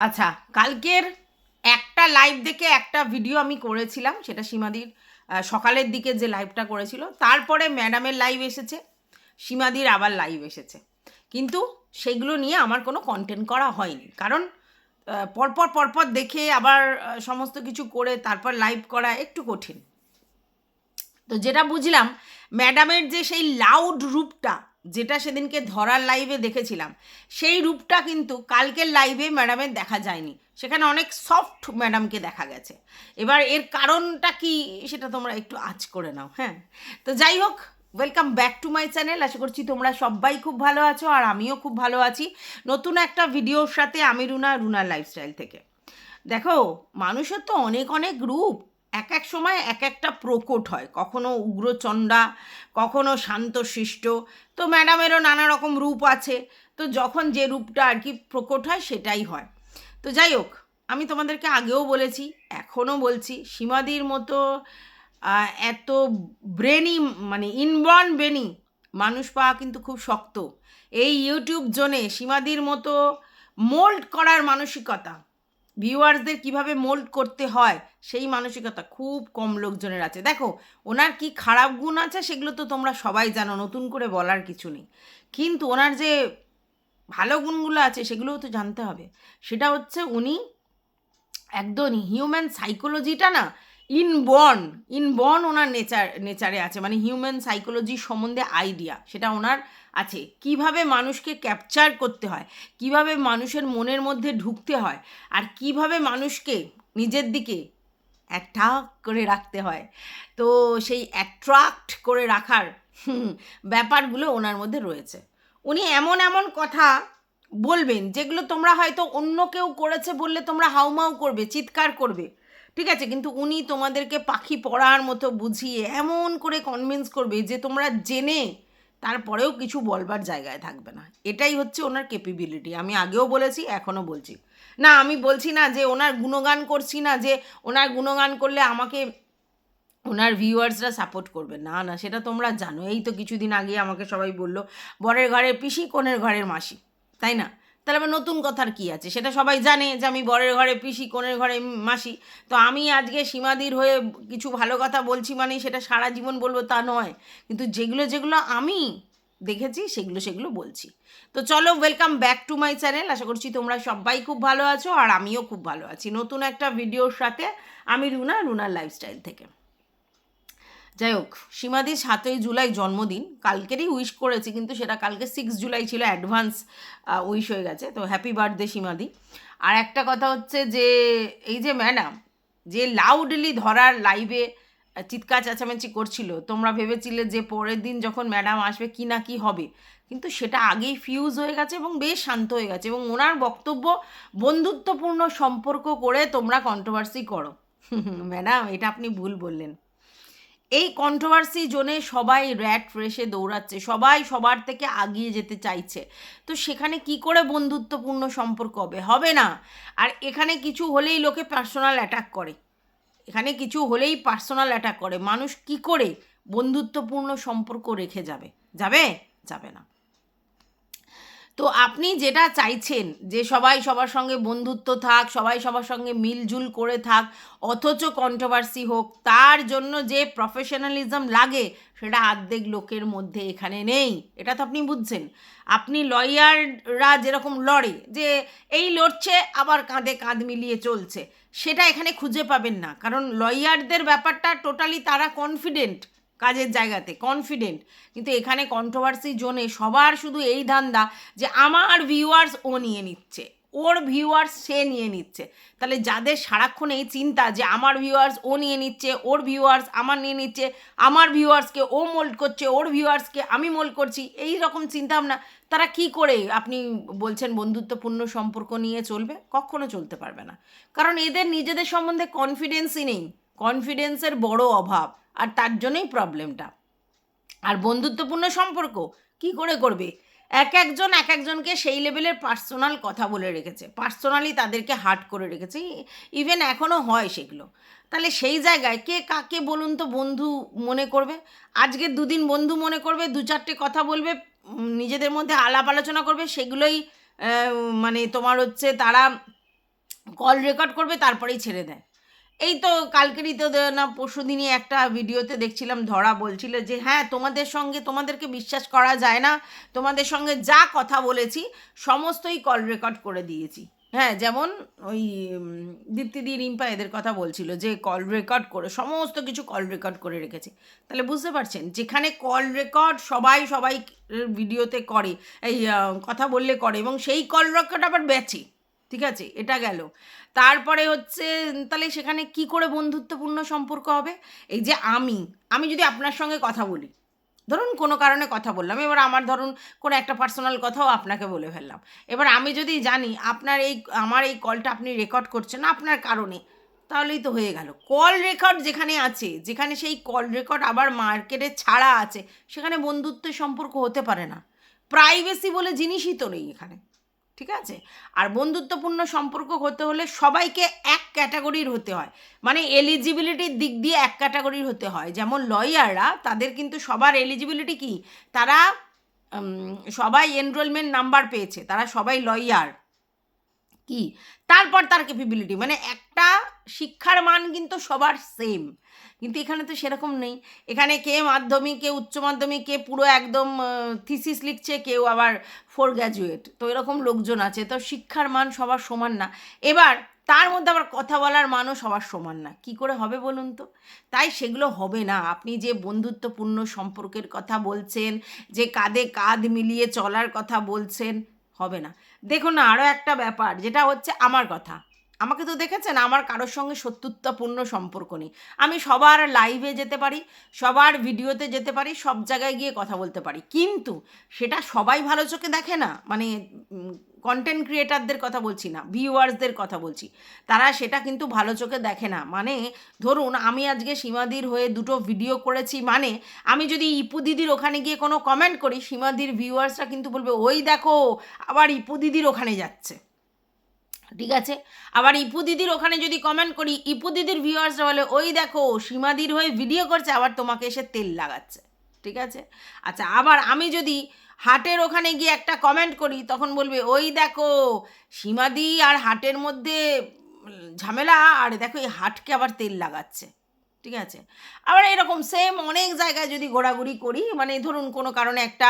আচ্ছা কালকের একটা লাইভ দেখে একটা ভিডিও আমি করেছিলাম, সেটা সীমাদির সকালের দিকে যে লাইভটা করেছিল, তারপরে ম্যাডামের লাইভ এসেছে, সীমাদির আবার লাইভ এসেছে। কিন্তু সেগুলো নিয়ে আমার কোনো কন্টেন্ট করা হয়নি। কারণ পরপর পরপর দেখে আবার সমস্ত কিছু করে তারপর লাইভ করা একটু কঠিন। তো যেটা বুঝলাম ম্যাডামের যে সেই লাউড রূপটা যেটা সেদিনকে ধরার লাইভে দেখেছিলাম, সেই রূপটা কিন্তু কালকের লাইভে ম্যাডামের দেখা যায়নি। সেখানে অনেক সফট ম্যাডামকে দেখা গেছে। এবার এর কারণটা কি সেটা তোমরা একটু আজ করে নাও হ্যাঁ? তো যাই হোক welcome back to my channel আশা করছি তোমরা সবাই খুব ভালো আছো আর আমিও খুব ভালো আছি। নতুন একটা ভিডিওর সাথে আমি রুনা, রুনার লাইফস্টাইল থেকে। দেখো, মানুষের তো অনেক অনেক রূপ। এক এক সময় এক একটা প্রকট হয়। কখনো উগ্রচণ্ডা, কখনো শান্তশিষ্ট। তো ম্যাডামেরও নানা রকম রূপ আছে। তো যখন যে রূপটা আর কি প্রকট হয়, সেটাই হয়। তো যাই হোক, আমি তোমাদেরকে আগেও বলেছি, এখনও বলছি, সীমাদির মতো এত ব্রেনি মানে ইনবর্ন ব্রেনি মানুষ পাওয়া কিন্তু খুব শক্ত। এই ইউটিউব জোনে সীমাদির মতো মোল্ড করার মানসিকতা ভিউয়ার্সদের কীভাবে মোল্ড করতে হয়, সেই মানসিকতা খুব কম লোকজনের আছে। দেখো, ওনার কি খারাপ গুণ আছে সেগুলো তো তোমরা সবাই জানো, নতুন করে বলার কিছু নেই। কিন্তু ওনার যে ভালো গুণগুলো আছে সেগুলোও তো জানতে হবে। সেটা হচ্ছে উনি একদম হিউম্যান সাইকোলজিটা না ইনবর্ন ইনবর্ন ওনার নেচার, নেচারে আছে মানে হিউম্যান সাইকোলজি সম্বন্ধে আইডিয়া, সেটা ওনার আছে। কীভাবে মানুষকে ক্যাপচার করতে হয়, কীভাবে মানুষের মনের মধ্যে ঢুকতে হয়, আর কীভাবে মানুষকে নিজের দিকে অ্যাট্রাক্ট করে রাখতে হয়। তো সেই অ্যাট্রাক্ট করে রাখার ব্যাপারগুলো ওনার মধ্যে রয়েছে। উনি এমন এমন কথা বলবেন, যেগুলো তোমরা হয়তো অন্য কেউ করেছে বললে তোমরা হাউমাউ করবে, চিৎকার করবে। ঠিক আছে, কিন্তু উনি তোমাদেরকে পাখি পড়ার মতো বুঝিয়ে এমন করে কনভিন্স করবে যে তোমরা জেনে তারপরেও কিছু বলবার জায়গায় থাকবে না। এটাই হচ্ছে ওনার ক্যাপেবিলিটি আমি আগেও বলেছি, এখনও বলছি। না, আমি বলছি না যে ওনার গুণগান করছি না, যে ওনার গুণগান করলে আমাকে ওনার ভিউয়ার্সরা সাপোর্ট করবে। না না, সেটা তোমরা জানো। এই তো কিছুদিন আগে আমাকে সবাই বলল, বরের ঘরের পিসি কোণের ঘরের মাসি, তাই না? তাহলে আবার নতুন কথার কি আছে? সেটা সবাই জানে যে আমি বরের ঘরে পিসি কোণের ঘরে মাসি। তো আমি আজকে সীমাদির হয়ে কিছু ভালো কথা বলছি মানে সেটা সারা জীবন বলব তা নয়। কিন্তু যেগুলো যেগুলো আমি দেখেছি, সেগুলো সেগুলো বলছি। তো চলো welcome back to my channel আশা করছি তোমরা সবাই খুব ভালো আছো আর আমিও খুব ভালো আছি। নতুন একটা ভিডিওর সাথে আমি রুনা, রুনার লাইফস্টাইল থেকে। যাই হোক, সীমাদির সাতই জুলাই জন্মদিন। কালকেরই উইশ করেছি, কিন্তু সেটা কালকে সিক্স জুলাই ছিল অ্যাডভান্স উইশ হয়ে গেছে। তো হ্যাপি বার্থডে সীমাদি। আর একটা কথা হচ্ছে যে, এই যে ম্যাডাম যে লাউডলি ধরার লাইভে চিৎকার চেঁচামেচি করছিল, তোমরা ভেবেছিলে যে পরের দিন যখন ম্যাডাম আসবে, কি না কি হবে? কিন্তু সেটা আগেই ফিউজ হয়ে গেছে এবং বেশ শান্ত হয়ে গেছে এবং ওনার বক্তব্য বন্ধুত্বপূর্ণ সম্পর্ক করে তোমরা কন্ট্রোভার্সি করো। ম্যাডাম এটা আপনি ভুল বললেন। এই কন্ট্রোভার্সি জোনে সবাই র্যাট রেসে দৌড়াচ্ছে, সবাই সবার থেকে আগিয়ে যেতে চাইছে। তো সেখানে কি করে বন্ধুত্বপূর্ণ সম্পর্ক হবে? হবে না। আর এখানে কিছু হলেই লোকে পার্সোনাল অ্যাটাক করে। এখানে কিছু হলেই পার্সোনাল অ্যাটাক করে। মানুষ কি করে বন্ধুত্বপূর্ণ সম্পর্ক রেখে যাবে? যাবে? যাবে না। তো আপনি যেটা চাইছেন যে সবাই সবার সঙ্গে বন্ধুত্ব থাক, সবাই সবার সঙ্গে মিলজুল করে থাক, অথচ কন্ট্রোভার্সি হোক, তার জন্য যে প্রফেশনালিজম লাগে, সেটা আর্ধেক লোকের মধ্যে এখানে নেই। এটা তো আপনি বুঝছেন। আপনি লয়াররা যেরকম লড়ে, যে এই লড়ছে, আবার কাঁধে কাঁধ মিলিয়ে চলছে, সেটা এখানে খুঁজে পাবেন না। কারণ লয়ারদের ব্যাপারটা টোটালি তারা কনফিডেন্ট কাজের জায়গাতে কনফিডেন্ট কিন্তু এখানে কন্ট্রোভার্সি জোনে সবার শুধু এই ধান্দা যে আমার ভিউয়ার্স ও নিয়ে নিচ্ছে, ওর ভিউয়ার্স সে নিয়ে নিচ্ছে। তাহলে যাদের সারাক্ষণ এই চিন্তা যে আমার ভিউয়ার্স ও নিয়ে নিচ্ছে, ওর ভিউয়ার্স আমার নিয়ে নিচ্ছে, আমার ভিউয়ার্সকে ও মোল্ড করছে, ওর ভিউয়ার্সকে আমি মোল্ড করছি, এই রকম চিন্তা ভাবনা তারা কি করে আপনি বলছেন বন্ধুত্বপূর্ণ সম্পর্ক নিয়ে চলবে? কখনো চলতে পারবে না। কারণ এদের নিজেদের সম্বন্ধে কনফিডেন্সই নেই। কনফিডেন্সের বড় অভাব। আর তার জন্যই প্রবলেমটা আর বন্ধুত্বপূর্ণ সম্পর্ক, কি করে করবে? এক একজন, এক একজনকে সেই লেভেলের পার্সোনাল কথা বলে রেখেছে। পার্সোনালি তাদেরকে হার্ট করে রেখেছে। ইভেন এখনও হয় সেগুলো। তাহলে সেই জায়গায় কে কাকে বলুন তো বন্ধু মনে করবে? আজকে দুদিন বন্ধু মনে করবে, দু চারটে কথা বলবে নিজেদের মধ্যে আলাপ আলোচনা করবে, সেগুলোই মানে তোমার হচ্ছে তারা কল রেকর্ড করবে, তারপরেই ছেড়ে দেয়। এই তো কালকেরই তো না পরশু দিনই একটা ভিডিওতে দেখছিলাম, ধরা বলছিল যে হ্যাঁ তোমাদের সঙ্গে তোমাদেরকে বিশ্বাস করা যায় না। তোমাদের সঙ্গে যা কথা বলেছি, সমস্তই কল রেকর্ড করে দিয়েছি। হ্যাঁ যেমন ওই দীপ্তিদি রিম্পা এদের কথা বলছিল যে কল রেকর্ড করে, সমস্ত কিছু কল রেকর্ড করে রেখেছে। তাহলে বুঝতে পারছেন, যেখানে কল রেকর্ড সবাই সবাই ভিডিওতে করে, এই কথা বললে করে এবং সেই কল রেকর্ড আবার বেচে ঠিক আছে? এটা গেল। তারপরে হচ্ছে, তাহলে সেখানে কি করে বন্ধুত্বপূর্ণ সম্পর্ক হবে? এই যে আমি আমি যদি আপনার সঙ্গে কথা বলি, ধরুন কোনো কারণে কথা বললাম, এবার আমার ধরুন কোনো একটা পার্সোনাল কথাও আপনাকে বলে ফেললাম। এবার আমি যদি জানি আপনার এই, আমার এই কলটা আপনি রেকর্ড করছেন আপনার কারণে, তাহলেই তো হয়ে গেল। কল রেকর্ড যেখানে আছে, যেখানে সেই কল রেকর্ড আবার মার্কেটে ছাড়া আছে, সেখানে বন্ধুত্বের সম্পর্ক হতে পারে না। প্রাইভেসি বলে জিনিসই তো নেই এখানে। ঠিক আছে? আর বন্ধুত্বপূর্ণ সম্পর্ক হতে হলে সবাইকে এক ক্যাটাগরির হতে হয়। মানে এলিজিবিলিটির দিক দিয়ে এক ক্যাটাগরির হতে হয়। যেমন লয়াররা, তাদের কিন্তু সবার এলিজিবিলিটি কি? তারা সবাই এনরোলমেন্ট নাম্বার পেয়েছে। তারা সবাই লয়ার। কি? তারপর তার ক্যাপেবিলিটি মানে একটা শিক্ষার মান কিন্তু সবার সেম কিন্তু এখানে তো সেরকম নেই। এখানে কে মাধ্যমিক, কে উচ্চ মাধ্যমিক, কে পুরো একদম থিসিস লিখছে, কেউ আবার ফোর গ্র্যাজুয়েট তো এরকম লোকজন আছে। তো শিক্ষার মান সবার সমান না। এবার তার মধ্যে আবার কথা বলার মানও সবার সমান না। কি করে হবে বলুন তো? তাই সেগুলো হবে না। আপনি যে বন্ধুত্বপূর্ণ সম্পর্কের কথা বলছেন, যে কাঁধে কাঁধ মিলিয়ে চলার কথা বলছেন, হবে না। দেখুন না আরও একটা ব্যাপার, যেটা হচ্ছে আমার কথা। আমাকে তো দেখেছেন, আমার কারোর সঙ্গে শত্রুতাপূর্ণ সম্পর্ক নেই। আমি সবার লাইভে যেতে পারি, সবার ভিডিওতে যেতে পারি, সব জায়গায় গিয়ে কথা বলতে পারি। কিন্তু সেটা সবাই ভালো চোখে দেখে না মানে কন্টেন্ট ক্রিয়েটারদের কথা বলছি না ভিউয়ার্সদের কথা বলছি। তারা সেটা কিন্তু ভালো চোখে দেখে না। মানে ধরুন, আমি আজকে সীমাদির হয়ে দুটো ভিডিও করেছি মানে আমি যদি ইপু দিদির ওখানে গিয়ে কোনো কমেন্ট করি, সীমাদির ভিউয়ার্সরা কিন্তু বলবে, ওই দেখো, আবার ইপু দিদির ওখানে যাচ্ছে। ঠিক আছে? আবার ইপু দিদির ওখানে যদি কমেন্ট করি, ইপু দিদির ভিউয়ার্সরা বলে ওই দেখো সীমাদির হয়ে ভিডিও করছে, আবার তোমাকে এসে তেল লাগাচ্ছে। ঠিক আছে? আচ্ছা আবার আমি যদি হাটের ওখানে গিয়ে একটা কমেন্ট করি, তখন বলবে, ওই দেখো সীমাদি আর হাটের মধ্যে ঝামেলা, আর দেখো এই হাটকে আবার তেল লাগাচ্ছে। ঠিক আছে? আবার এরকম সেম অনেক জায়গায় যদি ঘোরাঘুরি করি মানে ধরুন কোনো কারণে একটা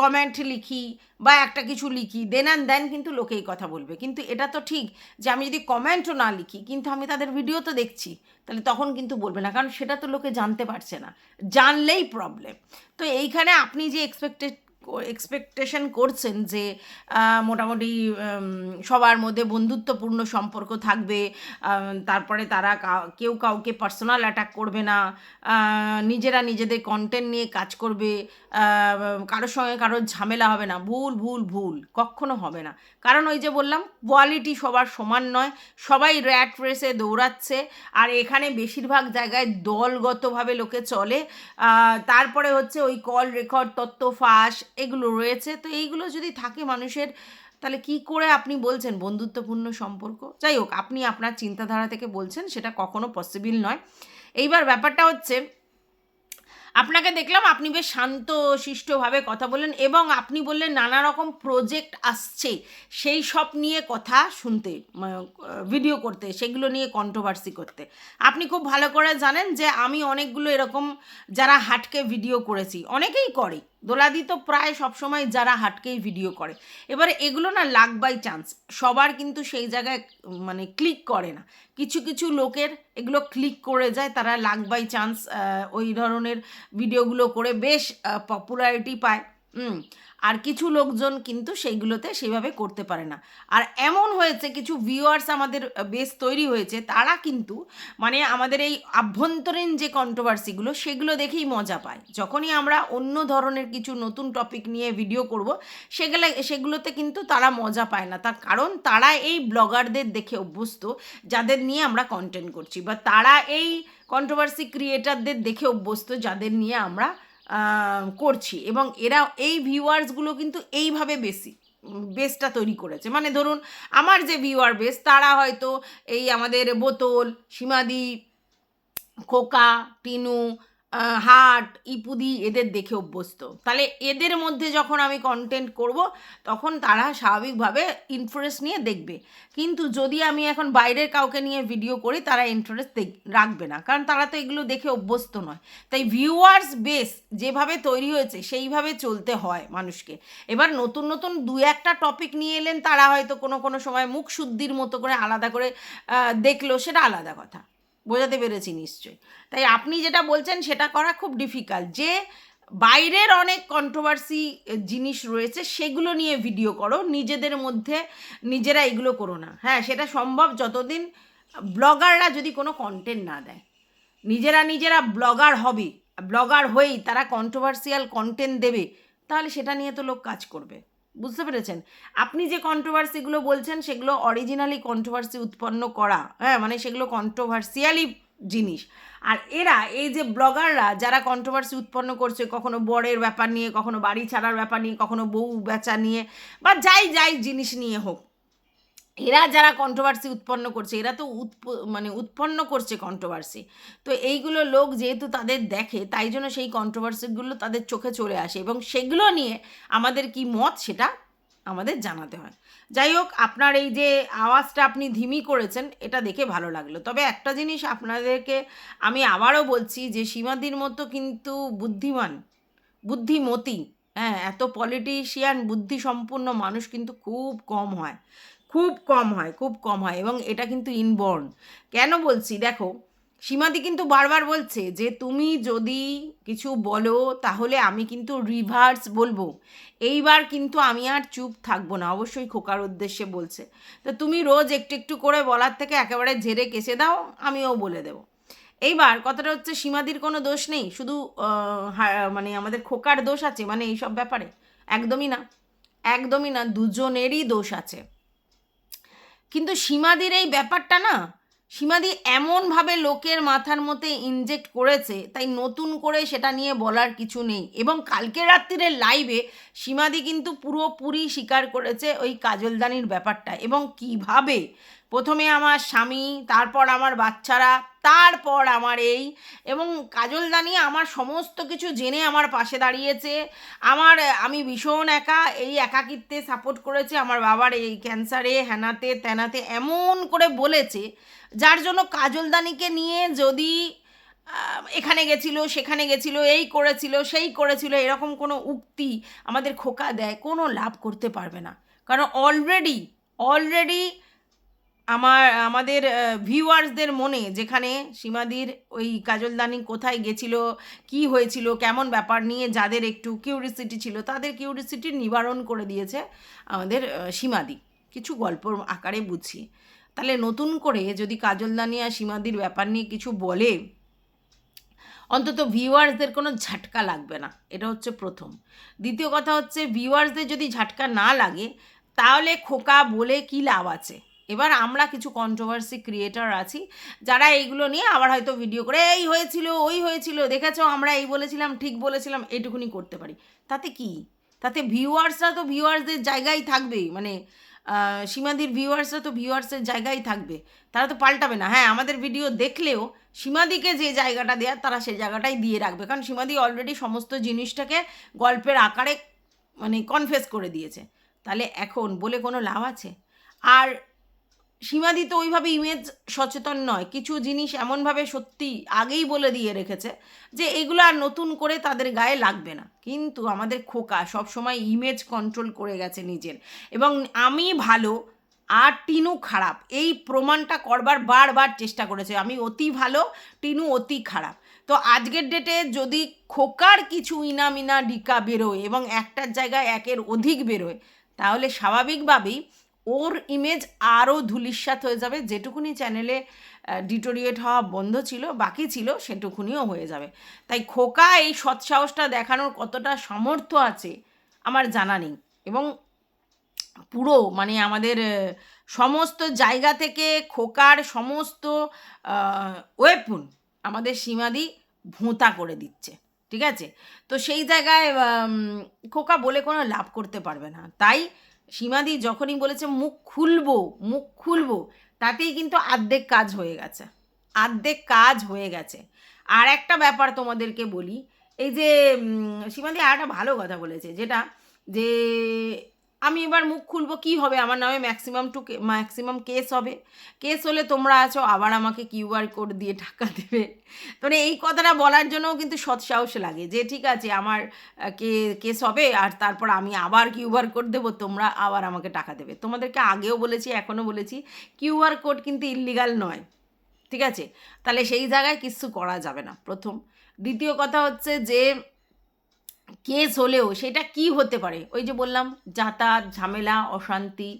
কমেন্ট লিখি বা একটা কিছু লিখি দেন অ্যান্ড দেন কিন্তু লোকেই কথা বলবে। কিন্তু এটা তো ঠিক যে আমি যদি কমেন্টও না লিখি, কিন্তু আমি তাদের ভিডিও তো দেখছি, তাহলে তখন কিন্তু বলবে না। কারণ সেটা তো লোকে জানতে পারছে না। জানলেই প্রবলেম তো এইখানে আপনি যে এক্সপেক্টেড এক্সপেকটেশন করছেন যে মোটামুটি সবার মধ্যে বন্ধুত্বপূর্ণ সম্পর্ক থাকবে তারপরে তারা কেউ কাউকে পার্সোনাল অ্যাটাক করবে না নিজেরা নিজেদের কন্টেন্ট নিয়ে কাজ করবে কারোর সঙ্গে কারোর ঝামেলা হবে না, ভুল ভুল ভুল, কখনো হবে না। কারণ ওই যে বললাম কোয়ালিটি সবার সমান নয়, সবাই র্যাট রেসে দৌড়াচ্ছে, আর এখানে বেশিরভাগ জায়গায় দলগতভাবে লোকে চলে তারপরে হচ্ছে ওই কল রেকর্ড তত্ত্ব ফাঁস এগুলো রয়েছে। তো এইগুলো যদি থাকে মানুষের, তাহলে কি করে আপনি বলছেন বন্ধুত্বপূর্ণ সম্পর্ক? যাই হোক, আপনি আপনার চিন্তাধারা থেকে বলছেন, সেটা কখনো পসিবল নয়। এইবার ব্যাপারটা হচ্ছে, আপনাকে দেখলাম আপনি বেশ শান্ত, শিষ্টভাবে কথা বললেন এবং আপনি বললেন নানা রকম প্রজেক্ট আসছে, সেই সব নিয়ে কথা শুনতে ভিডিও করতে, সেগুলো নিয়ে কন্ট্রোভার্সি করতে। আপনি খুব ভালো করে জানেন যে আমি অনেকগুলো এরকম যারা হাটকে ভিডিও করেছি, অনেকেই করে। দোলাদি তো প্রায় সবসময় যারা হাটকেই ভিডিও করে। এবারে এগুলো না লাক বাই চান্স সবার কিন্তু সেই জায়গায় মানে ক্লিক করে না। কিছু কিছু লোকের এগুলো ক্লিক করে যায়, তারা লাক বাই চান্স ওই ধরনের ভিডিওগুলো করে বেশ পপুলারিটি পায়। আর কিছু লোকজন কিন্তু সেইগুলোতে সেইভাবে করতে পারে না। আর এমন হয়েছে, কিছু ভিউয়ার্স আমাদের বেশ তৈরি হয়েছে, তারা কিন্তু মানে আমাদের এই আভ্যন্তরীণ যে কন্ট্রোভার্সিগুলো সেগুলো দেখেই মজা পায়। যখনই আমরা অন্য ধরনের কিছু নতুন টপিক নিয়ে ভিডিও করব, সেগুলো, সেগুলোতে কিন্তু তারা মজা পায় না। তার কারণ তারা এই ব্লগারদের দেখে অভ্যস্ত, যাদের নিয়ে আমরা কন্টেন্ট করছি। বা তারা এই কন্ট্রোভার্সি ক্রিয়েটারদের দেখে অভ্যস্ত, যাদের নিয়ে আমরা করছি। এবং এরা এই ভিউয়ার্সগুলো কিন্তু এইভাবে বেশি বেসটা তৈরি করেছে। মানে ধরুন, আমার যে ভিউয়ার বেস তারা হয়তো এই আমাদের বোতল, সীমাদি, খোকা, টিনু হাট, ইপুদি এদের দেখে অভ্যস্ত। তাহলে এদের মধ্যে যখন আমি কন্টেন্ট করব, তখন তারা স্বাভাবিকভাবে ইন্টারেস্ট নিয়ে দেখবে। কিন্তু যদি আমি এখন বাইরের কাউকে নিয়ে ভিডিও করি, তারা ইন্টারেস্ট রাখবে না। কারণ তারা তো এগুলো দেখে অভ্যস্ত নয়। তাই ভিউয়ার্স বেস যেভাবে তৈরি হয়েছে, সেইভাবে চলতে হয় মানুষকে। এবার নতুন নতুন দু একটা টপিক নিয়ে এলেন, তারা হয়তো কোনো কোনো সময় মুখ শুদ্ধির মতো করে আলাদা করে দেখল, সেটা আলাদা কথা। বোঝাতে পেরেছি নিশ্চয়ই। তাই আপনি যেটা বলছেন সেটা করা খুব ডিফিকাল্ট যে বাইরের অনেক কন্ট্রোভার্সি জিনিস রয়েছে, সেগুলো নিয়ে ভিডিও করো। নিজেদের মধ্যে নিজেরা এগুলো করো না। হ্যাঁ সেটা সম্ভব যতদিন ব্লগাররা যদি কোনো কন্টেন্ট না দেয়। নিজেরা নিজেরা ব্লগার হবে ব্লগার হয়েই তারা কন্ট্রোভার্সিয়াল কন্টেন্ট দেবে, তাহলে সেটা নিয়ে তো লোক কাজ করবে। বুঝতে পেরেছেন? আপনি যে কন্ট্রোভার্সিগুলো বলছেন, সেগুলো অরিজিনালি কন্ট্রোভার্সি উৎপন্ন করা হ্যাঁ মানে সেগুলো কন্ট্রোভার্সিয়ালি জিনিস। আর এরা, এই যে ব্লগাররা যারা কন্ট্রোভার্সি উৎপন্ন করছে, কখনো বরের ব্যাপার নিয়ে, কখনো বাড়ি ছাড়ার ব্যাপার নিয়ে, কখনো বউ বেচা নিয়ে, বা যাই যাই জিনিস নিয়ে হোক এরা যারা কন্ট্রোভার্সি উৎপন্ন করছে, এরা তো উৎপ- মানে উৎপন্ন করছে কন্ট্রোভার্সি তো এইগুলো লোক যেহেতু তাদের দেখে, তাই জন্য সেই কন্ট্রোভার্সিগুলো তাদের চোখে চলে আসে এবং সেগুলো নিয়ে আমাদের কি মত সেটা আমাদের জানাতে হয়। যাই হোক, আপনার এই যে আওয়াজটা আপনি ধিমি করেছেন, এটা দেখে ভালো লাগল। তবে একটা জিনিস আপনাদেরকে আমি আবারও বলছি যে সীমাদির মতো কিন্তু বুদ্ধিমান, বুদ্ধিমতী হ্যাঁ এত পলিটিশিয়ান বুদ্ধিসম্পন্ন মানুষ কিন্তু খুব কম হয়। খুব কম হয়, খুব কম হয় এবং এটা কিন্তু ইনবর্ন কেন বলছি? দেখো, সীমাদি কিন্তু বারবার বলছে যে তুমি যদি কিছু বলো তাহলে আমি কিন্তু রিভার্স বলব। এইবার কিন্তু আমি আর চুপ থাকব না, অবশ্যই খোকার উদ্দেশ্যে বলছে। তো তুমি রোজ একটু একটু করে বলার থেকে একেবারে ঝেড়ে কেসে দাও, আমিও বলে দেবো। এইবার কথাটা হচ্ছে, সীমাদির কোনো দোষ নেই? শুধু মানে আমাদের খোকার দোষ আছে? মানে এইসব ব্যাপারে? একদমই না। একদমই না, দুজনেরই দোষ আছে। কিন্তু সীমাদির এই ব্যাপারটা না, সীমাদি এমনভাবে লোকের মাথার মধ্যে ইনজেক্ট করেছে, তাই নতুন করে সেটা নিয়ে বলার কিছু নেই। এবং কালকে রাত্রিরে লাইভে সীমাদি কিন্তু পুরোপুরি স্বীকার করেছে ওই কাজলদানির ব্যাপারটা। এবং কীভাবে প্রথমে আমার স্বামী, তারপর আমার বাচ্চারা, তারপর আমার এই এবং কাজলদানি আমার সমস্ত কিছু জেনে আমার পাশে দাঁড়িয়েছে। আমার, আমি ভীষণ একা এই একাকিত্বে সাপোর্ট করেছে। আমার বাবার এই ক্যান্সারে হ্যানাতে ত্যানাতে এমন করে বলেছে, যার জন্য কাজলদানিকে নিয়ে যদি এখানে গেছিল, সেখানে গেছিল, এই করেছিল, সেই করেছিল, এরকম কোনো উক্তি আমাদের খোকা দেয়, কোনো লাভ করতে পারবে না। কারণ অলরেডি অলরেডি আমার, আমাদের ভিউয়ার্সদের মনে যেখানে সীমাদির ওই কাজলদানি কোথায় গেছিল, কি হয়েছিল, কেমন ব্যাপার নিয়ে যাদের একটু কিউরিসিটি ছিল, তাদের কিউরিসিটি নিবারণ করে দিয়েছে আমাদের সীমাদি। কিছু গল্পর আকারে বুঝিয়ে তাহলে নতুন করে যদি কাজলদানি আর সীমাদির ব্যাপার নিয়ে কিছু বলে, অন্তত ভিউয়ার্সদের কোনো ঝাটকা লাগবে না। এটা হচ্ছে প্রথম। দ্বিতীয় কথা হচ্ছে ভিউয়ার্সদের যদি ঝাটকা না লাগে, তাহলে খোকা বলে কি লাভ আছে? এবার আমরা কিছু কন্ট্রোভার্সি ক্রিয়েটার আছি, যারা এইগুলো নিয়ে আবার হয়তো ভিডিও করে, এই হয়েছিল, ওই হয়েছিল, দেখেছ, আমরা এই বলেছিলাম, ঠিক বলেছিলাম, এটুকুনি করতে পারি। তাতে কি? তাতে ভিউয়ার্সরা তো ভিউয়ার্সদের জায়গায় থাকবে মানে সীমাদির ভিউয়ার্সরা তো ভিউয়ার্সের জায়গায় থাকবে। তারা তো পাল্টাবে না। হ্যাঁ আমাদের ভিডিও দেখলেও সীমাদিকে যে জায়গাটা দেওয়ার তারা সেই জায়গাটাই দিয়ে রাখবে। কারণ সীমাদি অলরেডি সমস্ত জিনিসটাকে গল্পের আকারে মানে কনফেস করে দিয়েছে। তাহলে এখন বলে কোনো লাভ আছে? আর সীমাদি তো ওইভাবে ইমেজ সচেতন নয়। কিছু জিনিস এমনভাবে সত্যি আগেই বলে দিয়ে রেখেছে যে এগুলো আর নতুন করে তাদের গায়ে লাগবে না। কিন্তু আমাদের খোকা সবসময় ইমেজ কন্ট্রোল করে গেছে নিজের। এবং আমি ভালো, আর টিনু খারাপ। এই প্রমাণটা করবার বারবার চেষ্টা করেছে। আমি অতি ভালো, টিনু অতি খারাপ। তো আজকের ডেটে যদি খোকার কিছু ইনামিনা ডিকা বেরোয় এবং একটার জায়গায় একের অধিক বেরোয়, তাহলে স্বাভাবিকভাবেই ওর ইমেজ আরও ধুলিস্বাত হয়ে যাবে। যেটুকুনি চ্যানেলে ডিটোরিয়েট হওয়া বন্ধ ছিল, বাকি ছিল, সেটুকুনিও হয়ে যাবে। তাই খোকা এই সৎসাহসটা দেখানোর কতটা সামর্থ্য আছে, আমার জানা নেই। এবং পুরো মানে আমাদের সমস্ত জায়গা থেকে খোকার সমস্ত ওয়েপন আমাদের সীমাদি ভোঁতা করে দিচ্ছে। ঠিক আছে? তো সেই জায়গায় খোকা বলে কোনো লাভ করতে পারবে না। তাই সীমাদি যখনই বলেছে, মুখ খুলবো মুখ খুলবো, তাতেই কিন্তু আর্ধেক কাজ হয়ে গেছে। আর্ধেক কাজ হয়ে গেছে। আর একটা ব্যাপার তোমাদেরকে বলি, এই যে সীমাদি আর একটা ভালো কথা বলেছে, যেটা যে আমি এবার মুখ খুলবো কি হবে? আমার নামে ম্যাক্সিমাম টু ম্যাক্সিমাম কেস হবে। কেস হলে তোমরা আছো, আবার আমাকে কিউআর কোড দিয়ে টাকা দেবে। মানে এই কথাটা বলার জন্যও কিন্তু সৎসাহস লাগে যে, ঠিক আছে, আমার কে কেস হবে, আর তারপর আমি আবার কিউআর কোড দেবো, তোমরা আবার আমাকে টাকা দেবে। তোমাদেরকে আগেও বলেছি, এখনও বলেছি কিউআর কোড কিন্তু ইল্লিগাল নয়। ঠিক আছে? তাহলে সেই জায়গায় কিছু করা যাবে না প্রথম। দ্বিতীয় কথা হচ্ছে যে কেস হলেও সেটা কি হতে পারে? ওই যে বললাম, যাতায়াত, ঝামেলা, অশান্তি।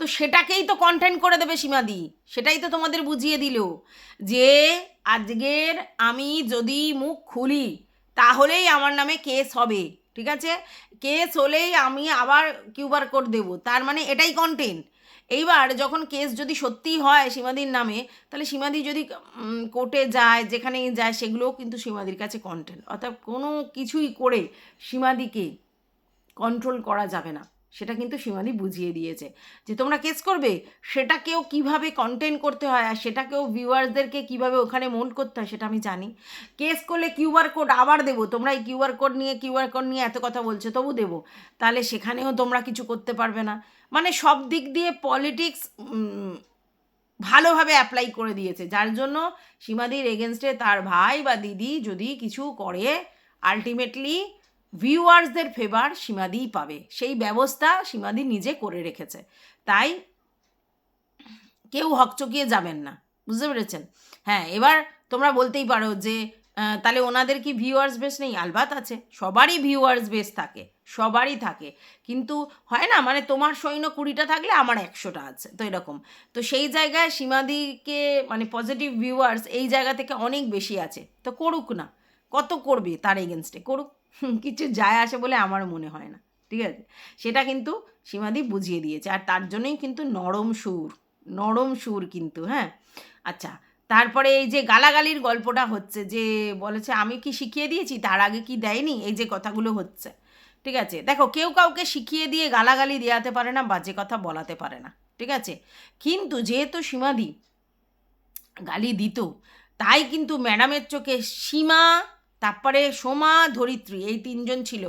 তো সেটাকেই তো কন্টেন্ট করে দেবে সীমাদি সেটাই তো তোমাদের বুঝিয়ে দিল যে আজকের আমি যদি মুখ খুলি, তাহলেই আমার নামে কেস হবে, ঠিক আছে? কেস হলেই আমি আবার কিউবার কোড দেবো। তার মানে এটাই কন্টেন্ট এইবার যখন কেস যদি সত্যিই হয় সীমাদির নামে, তাহলে সীমাদি যদি কোর্টে যায়, যেখানেই যায়, সেগুলোও কিন্তু সীমাদির কাছে কন্টেন্ট অর্থাৎ কোনো কিছুই করে সীমাদিকে কন্ট্রোল করা যাবে না। সেটা কিন্তু সীমাদি বুঝিয়ে দিয়েছে। যে তোমরা কেস করবে, সেটাকেও কীভাবে কন্টেন্ট করতে হয় আর সেটাকেও ভিউয়ার্সদেরকে কীভাবে ওখানে মোল্ড করতে হয় সেটা আমি জানি। কেস করলে কিউআর কোড আবার দেবো। তোমরা এই কিউআর কোড নিয়ে কিউআর কোড নিয়ে এত কথা বলছো, তবু দেবো। তাহলে সেখানেও তোমরা কিছু করতে পারবে না। মানে সব দিক দিয়ে পলিটিক্স ভালোভাবে অ্যাপ্লাই করে দিয়েছে। যার জন্য সীমাদির এগেনস্টে তার ভাই বা দিদি যদি কিছু করে আলটিমেটলি ভিউয়ার্সদের ফেভার সীমাদিই পাবে। সেই ব্যবস্থা সীমাদি নিজে করে রেখেছে। তাই কেউ হকচকিয়ে যাবেন না। বুঝতে পেরেছেন? হ্যাঁ এবার তোমরা বলতেই পারো যে তাহলে ওনাদের কি ভিউয়ার্স বেস নেই? আলবাত আছে। সবারই ভিউয়ার্স বেস থাকে। সবারই থাকে। কিন্তু হয় না? মানে তোমার সৈন্য কুড়িটা থাকলে আমার একশোটা আছে। তো এরকম। তো সেই জায়গায় সীমাদিকে মানে পজিটিভ ভিউয়ার্স এই জায়গা থেকে অনেক বেশি আছে। তো করুক না। কত করবে তার এগেনস্টে করুক। কিছু যায় আসে বলে আমার মনে হয় না, ঠিক আছে? সেটা কিন্তু সীমাদি বুঝিয়ে দিয়েছে, আর তার জন্যই কিন্তু নরম সুর নরম সুর কিন্তু হ্যাঁ? আচ্ছা তারপরে এই যে গালাগালির গল্পটা হচ্ছে যে বলেছে, আমি কি শিখিয়ে দিয়েছি? তার আগে কি দেয়নি? এই যে কথাগুলো হচ্ছে, ঠিক আছে? দেখো, কেউ কাউকে শিখিয়ে দিয়ে গালাগালি দেওয়াতে পারে না বাজে কথা বলাতে পারে না, ঠিক আছে? কিন্তু যেহেতু সীমাদি গালি দিত, তাই কিন্তু ম্যাডামের চোখে সীমা তারপরে সোমা ধরিত্রী, এই তিনজন ছিল।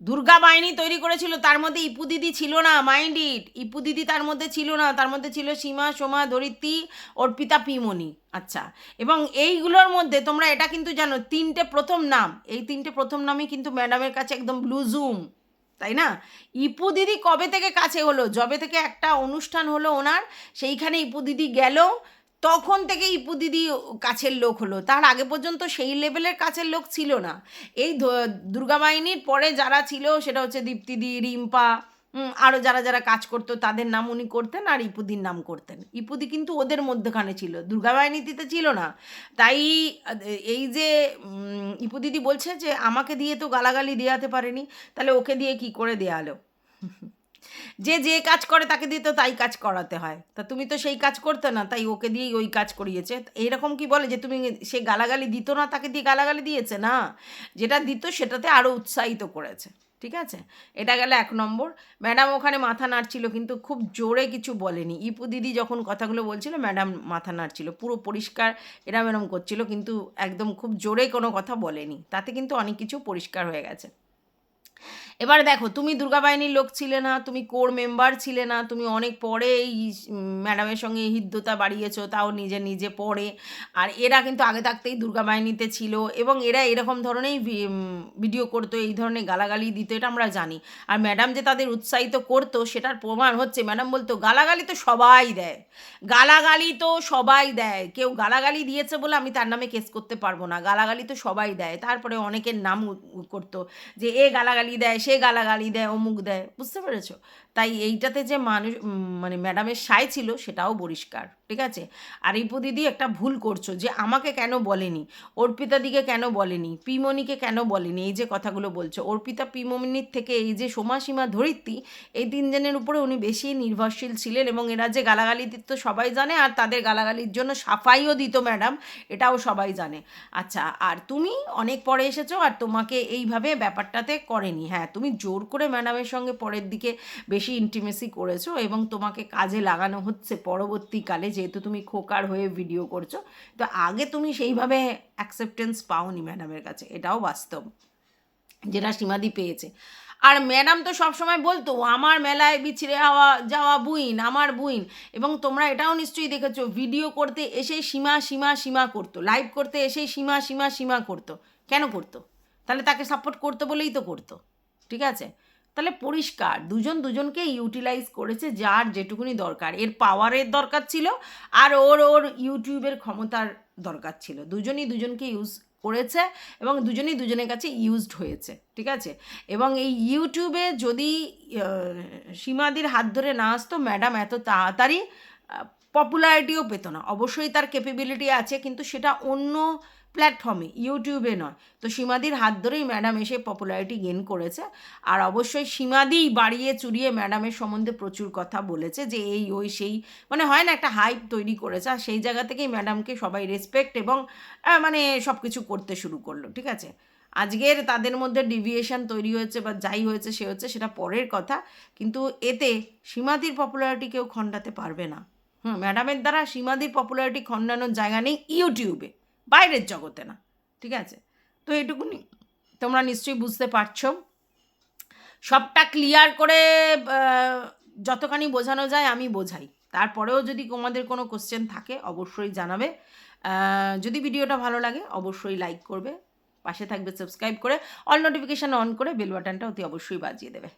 দুর্গা বাহিনী তৈরি করেছিল, তার মধ্যে ইপু দিদি ছিল না, মাইন্ড ইট। ইপু দিদি তার মধ্যে ছিল না, তার মধ্যে ছিল সীমা, সোমা, ধরিত্রী, অর্পিতা পিমনি আচ্ছা এবং এইগুলোর মধ্যে তোমরা এটা কিন্তু জানো, তিনটে প্রথম নাম। এই তিনটে প্রথম নামই কিন্তু ম্যাডামের কাছে একদম ব্লুজুম তাই না? ইপু দিদি কবে থেকে কাছে হলো? যবে থেকে একটা অনুষ্ঠান হলো ওনার, সেইখানে ইপু দিদি গেল তখন থেকে ইপু দিদি কাছের লোক হলো। তার আগে পর্যন্ত সেই লেভেলের কাছের লোক ছিল না। এই দুর্গাবাহিনীর পরে যারা ছিল সেটা হচ্ছে দীপ্তিদি রিম্পা আরও যারা যারা কাজ করতো তাদের নাম উনি করতেন আর ইপুদির নাম করতেন। ইপুদি কিন্তু ওদের মধ্যখানে ছিল। দুর্গাবাহিনীতে ছিল না। তাই এই যে উম, ইপু দিদি বলছে যে আমাকে দিয়ে তো গালাগালি দেওয়াতে পারেনি। তাহলে ওকে দিয়ে কি করে দেয়ালো যে যে কাজ করে তাকে দিয়ে তো তাই কাজ করাতে হয়। তা তুমি তো সেই কাজ করতে না, তাই ওকে দিয়েই ওই কাজ করিয়েছে। এইরকম কি বলে যে তুমি সে গালাগালি দিত না, তাকে দিয়ে গালাগালি দিয়েছে? না, যেটা দিত সেটাতে আরও উৎসাহিত করেছে, ঠিক আছে? এটা গেল এক নম্বর। ম্যাডাম ওখানে মাথা নাড়ছিল, কিন্তু খুব জোরে কিছু বলেনি। ইপু দিদি যখন কথাগুলো বলছিল, ম্যাডাম মাথা নাড়ছিল, পুরো পরিষ্কার এরম এরম করছিল, কিন্তু একদম খুব জোরে কোনো কথা বলেনি। তাতে কিন্তু অনেক কিছু পরিষ্কার হয়ে গেছে। এবার দেখো, তুমি দুর্গাবাহিনীর লোক ছিলে না, তুমি কোর মেম্বার ছিলে না, তুমি অনেক পরে এই ম্যাডামের সঙ্গে হৃদ্যতা বাড়িয়েছো, তাও নিজে নিজে পড়ে। আর এরা কিন্তু আগে থাকতেই দুর্গাবাহিনীতে ছিল এবং এরা এরকম ধরনেরই ভিডিও করতো, এই ধরনের গালাগালি দিত, এটা আমরা জানি। আর ম্যাডাম যে তাদের উৎসাহিত করতো, সেটার প্রমাণ হচ্ছে ম্যাডাম বলতো, গালাগালি তো সবাই দেয়। গালাগালি তো সবাই দেয়। কেউ গালাগালি দিয়েছে বলে আমি তার নামে কেস করতে পারব না। গালাগালি তো সবাই দেয়। তারপরে অনেকের নাম করতো যে, এ গালাগালি দেয় সে গালাগালি দেয় অমুক দেয় বুঝতে পেরেছ? তাই এইটাতে যে মানুষ মানে ম্যাডামের সাই ছিল সেটাও পরিষ্কার, ঠিক আছে? আর ইপু দিদি একটা ভুল করছ যে আমাকে কেন বলেনি, অর্পিতা দিকে কেন বলেনি, পিমনিকে কেন বলেনি, এই যে কথাগুলো বলছো। অর্পিতা পিমনির থেকে এই যে সোমাসীমা ধরিত্রী, এই তিনজনের উপরে উনি বেশি নির্ভরশীল ছিলেন এবং এরা যে গালাগালি দিত সবাই জানে আর তাদের গালাগালির জন্য সাফাইও দিত ম্যাডাম, এটাও সবাই জানে। আচ্ছা আর তুমি অনেক পরে এসেছ আর তোমাকে এইভাবে ব্যাপারটাতে করেনি। হ্যাঁ তুমি জোর করে ম্যাডামের সঙ্গে পরের দিকে বেশি বেশি ইন্টিমেসি করেছ এবং তোমাকে কাজে লাগানো হচ্ছে পরবর্তীকালে, যেহেতু তুমি খোকার হয়ে ভিডিও করছ, তো আগে তুমি সেইভাবে অ্যাকসেপ্টেন্স পাওনি ম্যাডামের কাছে, এটাও বাস্তব, যেটা সীমাদি পেয়েছে। আর ম্যাডাম তো সবসময় বলতো, আমার মেলায় বিছড়ে হাওয়া, যাওয়া বুইন, আমার বুইন। এবং তোমরা এটাও নিশ্চয়ই দেখেছ ভিডিও করতে এসেই সীমা সীমা সীমা করতো লাইভ করতে এসেই সীমা সীমা সীমা করতো। কেন করতো? তাহলে তাকে সাপোর্ট করতো বলেই তো করতো, ঠিক আছে? তাহলে পরিষ্কার, দুজন দুজনকে ইউটিলাইজ করেছে যার যেটুকুনি দরকার। এর পাওয়ারের দরকার ছিল আর ওর ওর ইউটিউবের ক্ষমতার দরকার ছিল। দুজনই দুজনকে ইউজ করেছে এবং দুজনই দুজনের কাছে ইউজড হয়েছে, ঠিক আছে? এবং এই ইউটিউবে যদি সীমাদির হাত ধরে না আসতো ম্যাডাম এত তাড়াতাড়ি পপুলারিটিও পেত না। অবশ্যই তার ক্যাপেবিলিটি আছে, কিন্তু সেটা অন্য প্ল্যাটফর্মে ইউটিউবে নয়। তো সীমাদির হাত ধরেই ম্যাডাম এসে পপুলারিটি গেন করেছে। আর অবশ্যই সীমাদিই বাড়িয়ে চুরিয়ে ম্যাডামের সম্বন্ধে প্রচুর কথা বলেছে যে এই, ওই, সেই মানে হয় না একটা হাইপ তৈরি করেছে। আর সেই জায়গা থেকেই ম্যাডামকে সবাই রেসপেক্ট এবং মানে সব কিছু করতে শুরু করল, ঠিক আছে? আজকের তাদের মধ্যে ডিভিয়েশন তৈরি হয়েছে বা যাই হয়েছে সে হচ্ছে সেটা পরের কথা। কিন্তু এতে সীমাদির পপুলারিটি কেউ খণ্ডাতে পারবে না। হুম ম্যাডামের দ্বারা সীমাদির পপুলারিটি খণ্ডানোর জায়গা নেই ইউটিউবে বাইরের জগতে না, ঠিক আছে? তো এটুকুনি তোমরা নিশ্চয়ই বুঝতে পারছ। সবটা ক্লিয়ার করে যতখানি বোঝানো যায় আমি বোঝাই। তারপরেও যদি তোমাদের কোনো কোশ্চেন থাকে, অবশ্যই জানাবে। যদি ভিডিওটা ভালো লাগে, অবশ্যই লাইক করবে। পাশে থাকবে সাবস্ক্রাইব করে অল নোটিফিকেশান অন করে বেল বাটনটা অতি অবশ্যই বাজিয়ে দেবে।